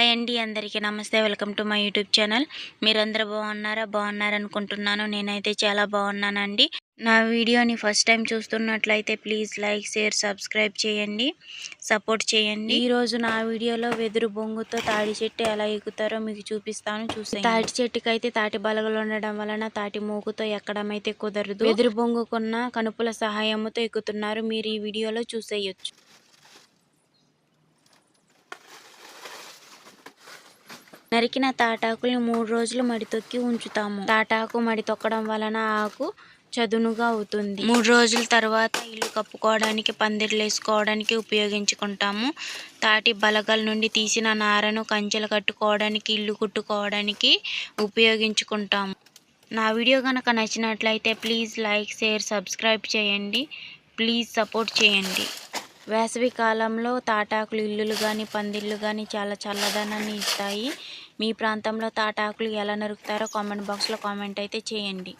Hi అండి అందరికీ నమస్తే welcome to my YouTube channel. మీరందరూ బాగున్నారా? బాగున్నారు అనుకుంటున్నాను నేనైతే చాలా బాగున్నానండి. నా వీడియోని ఫస్ట్ టైం చూస్తున్నట్లయితే ప్లీజ్ లైక్ షేర్ సబ్స్క్రైబ్ చేయండి. సపోర్ట్ చేయండి. ఈరోజు నా వీడియోలో వెదురు బొంగుతో తాడి చెట్టు ఎలా ఎక్కుతారో మీకు చూపిస్తాను. చూసే తాటి చెట్టుకి అయితే తాటి బలగలు ఉండడం వలన తాటి మూగుతో ఎక్కడం అయితే కుదరదు. వెదురు బొంగుకున్న కనుపుల సహాయంతో ఎక్కుతున్నారు. మీరు ఈ వీడియోలో చూసేయొచ్చు. నరికిన తాటాకుల్ని మూడు రోజులు మడి తొక్కి ఉంచుతాము. తాటాకు మడి తొక్కడం వలన ఆకు చదునుగా అవుతుంది. మూడు రోజుల తర్వాత ఇల్లు కప్పుకోవడానికి పందిర్లు వేసుకోవడానికి ఉపయోగించుకుంటాము. తాటి బలగల నుండి తీసిన నారను కంచెలు కట్టుకోవడానికి ఇల్లు కుట్టుకోవడానికి ఉపయోగించుకుంటాము. నా వీడియో కనుక నచ్చినట్లయితే ప్లీజ్ లైక్ షేర్ సబ్స్క్రైబ్ చేయండి. ప్లీజ్ సపోర్ట్ చేయండి. వేసవి కాలంలో తాటాకులు ఇల్లులు కానీ పందిళ్ళు కానీ చాలా చల్లదనాన్ని ఇస్తాయి. మీ ప్రాంతంలో తాటాకులు ఎలా నరుకుతారో కామెంట్ బాక్స్లో కామెంట్ అయితే చేయండి.